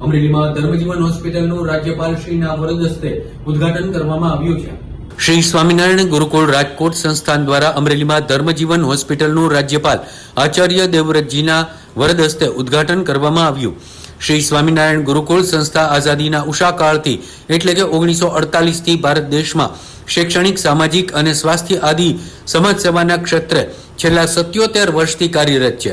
અમરેલીમાં ધર્મજીવન હોસ્પિટલનું રાજ્યપાલશ્રીના વરદ હસ્તે ઉદઘાટન કરવામાં આવ્યું છે. શ્રી સ્વામિનારાયણ ગુરુકુળ રાજકોટ સંસ્થાન દ્વારા અમરેલીમાં ધર્મજીવન હોસ્પિટલનું રાજ્યપાલ આચાર્ય દેવવ્રતજીના વરદ હસ્તે ઉદઘાટન કરવામાં આવ્યું. શ્રી સ્વામિનારાયણ ગુરુકુળ સંસ્થા આઝાદીના ઉષાકાળથી એટલે કે ઓગણીસો અડતાલીસથી ભારત દેશમાં શૈક્ષણિક, સામાજિક અને સ્વાસ્થ્ય આદિ સમાજ સેવાના ક્ષેત્રે છેલ્લા સત્યોતેર વર્ષથી કાર્યરત છે.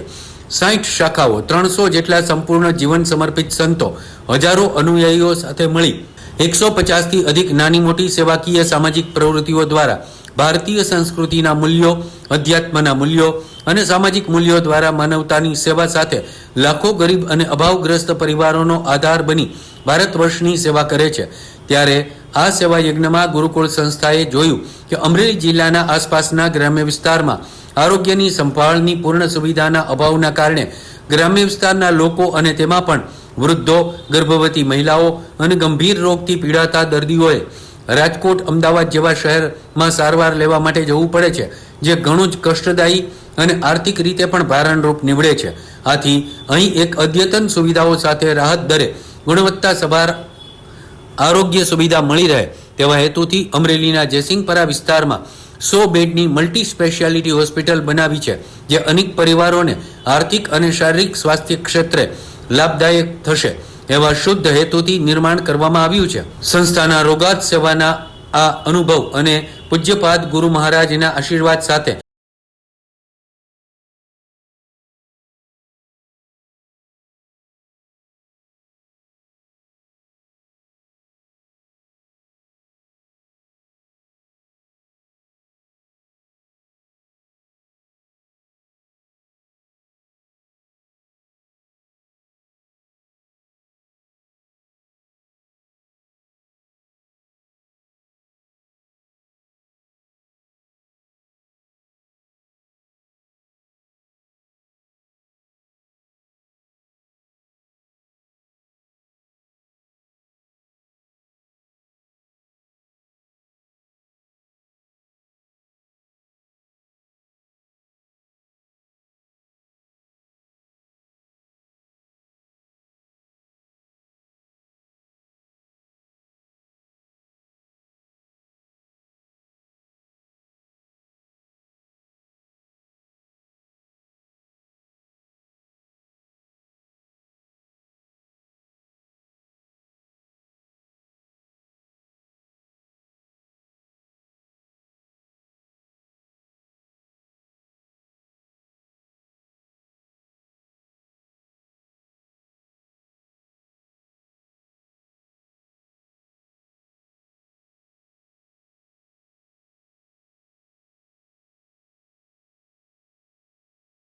સાઠ શાખાઓ, ત્રણસો જેટલા સંપૂર્ણ જીવન સમર્પિત સંતો, હજારો અનુયાયીઓ સાથે મળી, એકસો પચાસથી અધિક નાની મોટી સેવાકીય સામાજિક પ્રવૃત્તિઓ દ્વારા ભારતીય સંસ્કૃતિના મૂલ્યો, અધ્યાત્મના મૂલ્યો અને સામાજિક મૂલ્યો દ્વારા માનવતાની સેવા સાથે લાખો ગરીબ અને અભાવગ્રસ્ત પરિવારોનો આધાર બની ભારત વર્ષની સેવા કરે છે. ત્યારે આ સેવા યજ્ઞમાં ગુરુકુળ સંસ્થાએ જોયું કે અમરેલી જિલ્લાના આસપાસના ગ્રામ્ય વિસ્તારમાં આરોગ્યની સંભાળની પૂર્ણ સુવિધાના અભાવના કારણે ગ્રામ્ય વિસ્તારના લોકો અને તેમાં પણ વૃદ્ધો, ગર્ભવતી મહિલાઓ અને ગંભીર રોગથી પીડાતા દર્દીઓએ રાજકોટ, અમદાવાદ જેવા શહેરમાં સારવાર લેવા માટે જવું પડે છે, જે ઘણું જ કષ્ટદાયી અને આર્થિક રીતે પણ ભારણરૂપ નીવડે છે. આથી અહીં એક અદ્યતન સુવિધાઓ સાથે રાહત દરે ગુણવત્તા સભાર આરોગ્ય સુવિધા મળી રહે તેવા હેતુથી અમરેલીના જયસિંહપરા વિસ્તારમાં સો બેડની મલ્ટી સ્પેશિયાલિટી હોસ્પિટલ બનાવી છે, જે અનેક પરિવારોને આર્થિક અને શારીરિક સ્વાસ્થ્ય ક્ષેત્રે લાભદાયક થશે એવા શુદ્ધ હેતુથી નિર્માણ કરવામાં આવ્યું છે. સંસ્થાના રોગાત સેવાના આ અનુભવ અને પૂજ્યપાદ ગુરુ મહારાજના આશીર્વાદ સાથે